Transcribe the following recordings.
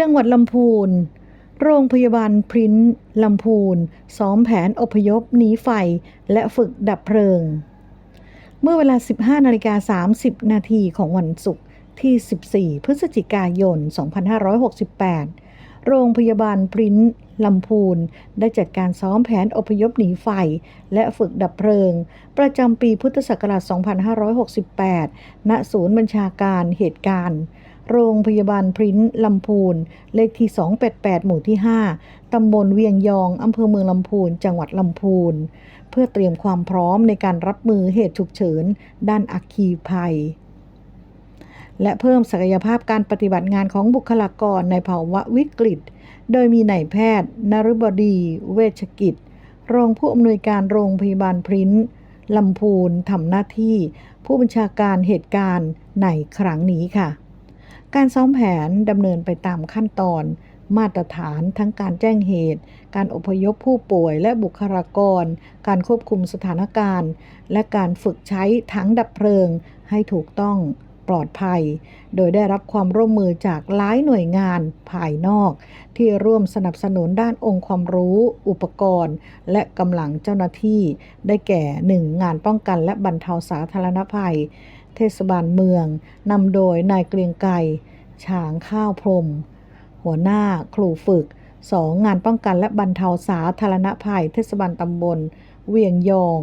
จังหวัดลำพูน โรงพยาบาลพริ้นท์ลำพูนซ้อมแผนอพยพหนีไฟ และฝึกดับเพลิง เมื่อเวลา 15นาฬิกา30 นาทีของวันศุกร์ที่ 14 พฤศจิกายน 2568 โรงพยาบาลพริ้นท์ลำพูน ได้จัดการซ้อมแผนอพยพหนีไฟ และฝึกดับเพลิง ประจำปีพุทธศักราช 2568 ณ ศูนย์บัญชาการเหตุการณ์ โรงพยาบาลพริ้นท์ลำพูน เลขที่ 288 หมู่ที่ 5 ตำบลเวียงยอง อำเภอเมืองลำพูน จังหวัดลำพูน เพื่อเตรียมความพร้อมในการรับมือเหตุฉุกเฉิน ด้านอัคคีภัย และเพิ่มศักยภาพการปฏิบัติงานของบุคลากรในภาวะวิกฤต โดยมีนายแพทย์นฤบดี เวชกิจ รองผู้อำนวยการโรงพยาบาลพริ้นท์ลำพูนทำหน้าที่ผู้บัญชาการเหตุการณ์ในครั้งนี้ค่ะ การซ้อมแผนดำเนินไปตามขั้นตอน มาตรฐานทั้งการแจ้งเหตุ การอพยพผู้ป่วยและบุคลากร การควบคุมสถานการณ์ และการฝึกใช้ถังดับเพลิงให้ถูกต้องปลอดภัย โดยได้รับความร่วมมือจากหลายหน่วยงานภายนอก ที่ร่วมสนับสนุนด้านองค์ความรู้ อุปกรณ์ และกำลังเจ้าหน้าที่ ได้แก่ 1. งานป้องกันและบรรเทาสาธารณภัย ทศบาลเมืองนำโดยนายเกรียงไกรฉางข้าวพรม หัวหน้าครูฝึก 2. งานป้องกันและบรรเทาสาธารณภัย เทศบาลตำบล เวียงยอง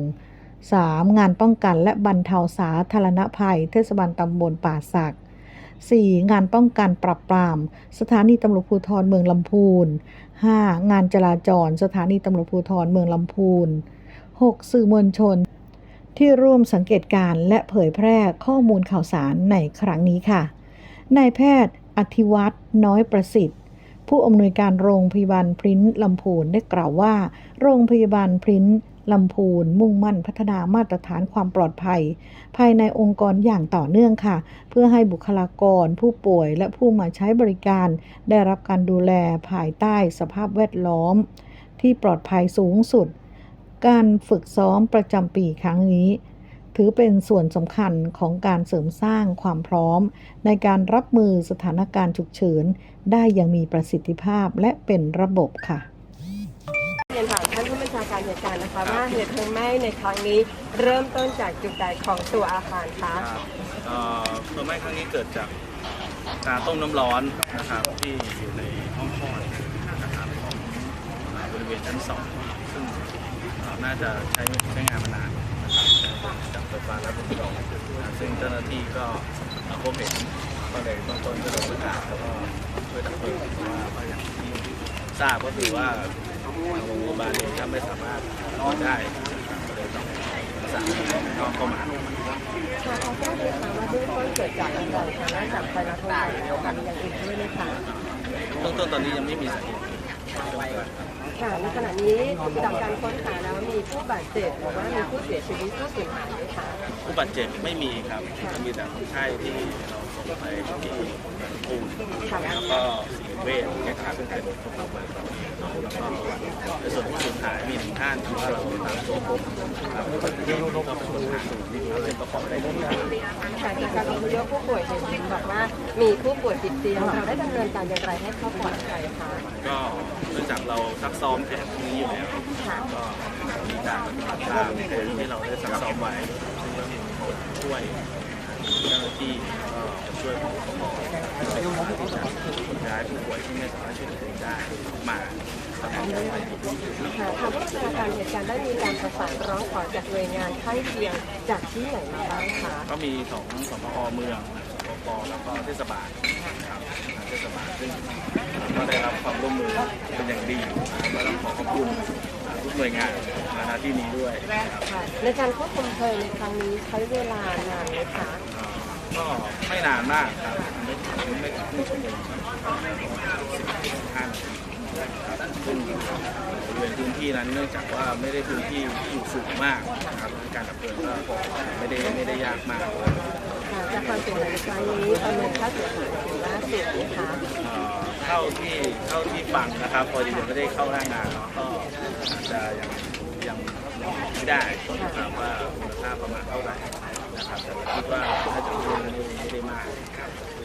3. งานป้องกันและบรรเทาสาธารณภัย เทศบาลตำบลป่าสัก 4. งานป้องกันปรับปราม สถานีตำรวจภูธรเมืองลำพูน 5. งานจราจร สถานีตำรวจภูธรเมืองลำพูน 6. สื่อมวลชน ที่ร่วมสังเกตการณ์และเผยแพร่ข้อมูลข่าวสารในครั้งนี้ค่ะ นายแพทย์อธิวัตรน้อยประสิทธิ์ ผู้อำนวยการโรงพยาบาลพริ้นท์ลำพูนได้กล่าวว่า โรงพยาบาลพริ้นท์ลำพูนมุ่งมั่นพัฒนามาตรฐานความปลอดภัย ภายในองค์กรอย่างต่อเนื่องค่ะ เพื่อให้บุคลากร ผู้ป่วยและผู้มาใช้บริการ ได้รับการดูแลภายใต้สภาพแวดล้อม ที่ปลอดภัยสูงสุด การฝึกซ้อมประจำปีครั้งนี้ ถือเป็นส่วนสำคัญของการเสริมสร้างความพร้อม ในการรับมือสถานการณ์ฉุกเฉิน ได้อย่างมีประสิทธิภาพและเป็นระบบค่ะเรียนถามท่านผู้บัญชาการเหตุการณ์นะคะว่าเหตุเพลิงไหม้ในครั้งนี้เริ่มต้นจากจุดใดของตัวอาคารคะครับเอ่อเพลิงไหม้ครั้งนี้เกิดจากการต้มน้ำร้อนนะครับที่อยู่ในห้องคลอดนะครับของเอ่อบริเวณชั้นสองซึ่งเอ่อ น่าจะใช้ใช้งานมานานนะครับจากไฟฟ้าและบริการนะซึ่งเจ้าหน้าที่ก็เอ่อพบเห็นก็เลยต้นต้นก็เลยประกาศแล้วก็ช่วยดับเพลิงเพราะว่าก็อย่างที่ทราบก็คือว่าทางโรงพยาบาลเองถ้าไม่สามารถรอดได้ก็เลยต้องประสานนองเข้ามาค่ะขอทราบเลยค่ะว่าเบื้องต้นเกิดจากอะไรคะนอกจากไฟรัดวงจรมีอย่างอื่นด้วยไหมคะเบื้องต้นตอนนี้ยังไม่มีสาเหตุ ค่ะในขณะนี้จากการค้นหาแล้วมีผู้บาดเจ็บหรือว่ามีผู้เสียชีวิตผู้สูญหายไหมคะ ผู้บาดเจ็บไม่มีครับ มีแต่คนไข้ที่เราส่งไปที่ภูมิแล้วก็สิเวชนะครับซึ่งเป็นคนเราไป แล้วก็ในส่วนของสูญหายมีหนึ่งท่านที่ว่าเราตามตัวพบครับที่เขาเป็นคนหายเราเลยประกอบได้ทุกอย่างค่ะจากการอพยพผู้ป่วยเห็นบอกว่ามีผู้ป่วยติดเตียงเราได้ดำเนินการอย่างไรให้เขาปลอดภัยคะก็เนื่องจากเราซักซ้อมแผนพวกนี้อยู่แล้วก็มีการตามแผนที่เราได้ซักซ้อมไว้ซึ่งก็มีคนช่วย เจ้าหน้าที่ก็ช่วยผู้ปกครองในการที่จะคนย้ายผู้ป่วยที่ไม่สามารถช่วยเหลือตัวเองได้มาสถานการณ์ไปค่ะทางผู้บัญชาการเหตุการณ์ได้มีการประสานร้องขอจากหน่วยงานใกล้เคียงจากที่ไหนมาบ้างคะก็มีสองสพอเมืองสปแล้วก็เทศบาลนะครับเทศบาลซึ่งก็ได้รับความร่วมมือเป็นอย่างดีก็ต้องขอขอบคุณทุกหน่วยงานนะที่นี้ด้วยนะครับค่ะในการควบคุมเพลิงในครั้งนี้ใช้เวลานานไหมคะ ก็ไม่นานมากครับไม่ไม่ถึงครึ่งชั่วโมงสิบห้านาทีครับซึ่งบริเวณพื้นที่นั้นเนื่องจากว่าไม่ได้พื้นที่ที่อยู่สูงมากนะครับการดับเพลิงก็ไม่ได้ไม่ได้ยากมากค่ะจากความเสียหายในครั้งนี้ประเมินค่าเสียหายล่าสูงไหมคะเอ่อเท่าที่เท่าที่ฟังนะครับ พอดียังไม่ได้เข้าหน้างานเนาะก็อาจจะยังยังไม่ได้นะครับว่ามูล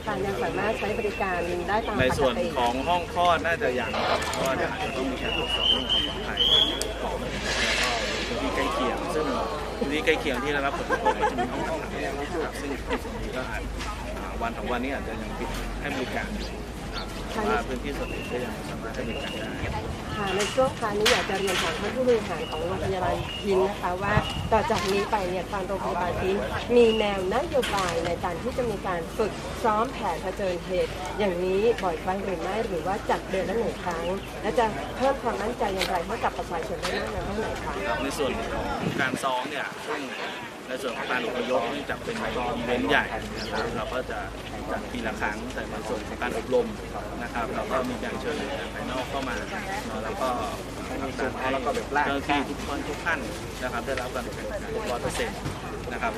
ค่าระยังสามารถใช้บริการได้ตามปกติในส่วนของห้องคลอดน่าจะยังครับเพราะว่าอาจจะต้องมีการตรวจสอบเรื่องความปลอดภัยของแล้วก็พื้นที่ใกล้เคียง ซึ่งพื้นที่ใกล้เคียงที่ได้รับผลกระทบก็จะมีห้องขังนะครับซึ่งส่วนนี้ก็อาจวันสองวันนี้อาจจะยังปิดให้บริการอยู่ครับว่าพื้นที่ส่วนอื่นก็ยังสามารถให้บริการได้ ค่ะในช่วงท้ายนี้อยากจะเรียนถามท่านผู้บริหารของโรงพยาบาลพินนะคะว่าต่อจากนี้ไปเนี่ยทางโรงพยาบาลพินมีแนวนโยบายในการที่จะมีการฝึกซ้อมแผนเผชิญเหตุ อย่างนี้บ่อยครั้งหรือไม่หรือว่าจัดเดือนละหนึ่งครั้ง และจะเพิ่มความมั่นใจอย่างไรให้กับประชาชนได้มากน้อยเท่าไหร่คะในส่วนของการซ้อมเนี่ยซึ่ง ในส่วนของการอพยพเนื่องจากเป็นอีเวนต์ใหญ่นะครับเราก็จะจัดปีละครั้งแต่ในส่วนของการอบรมนะครับ เราก็มีการเชิญจากภายนอกเข้ามาแล้วก็มีส่วนให้เจ้าหน้าที่ทุกคนทุกท่านนะครับ ได้รับการอบรมร้อยเปอร์เซ็นต์นะครับ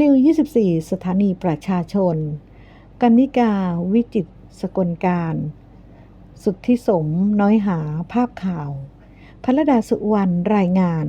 นิว24 สถานีประชาชน กันนิกา วิจิตรสกลการ สุทธิสม น้อยหา ภาพข่าวพระดาสุวรรณ รายงาน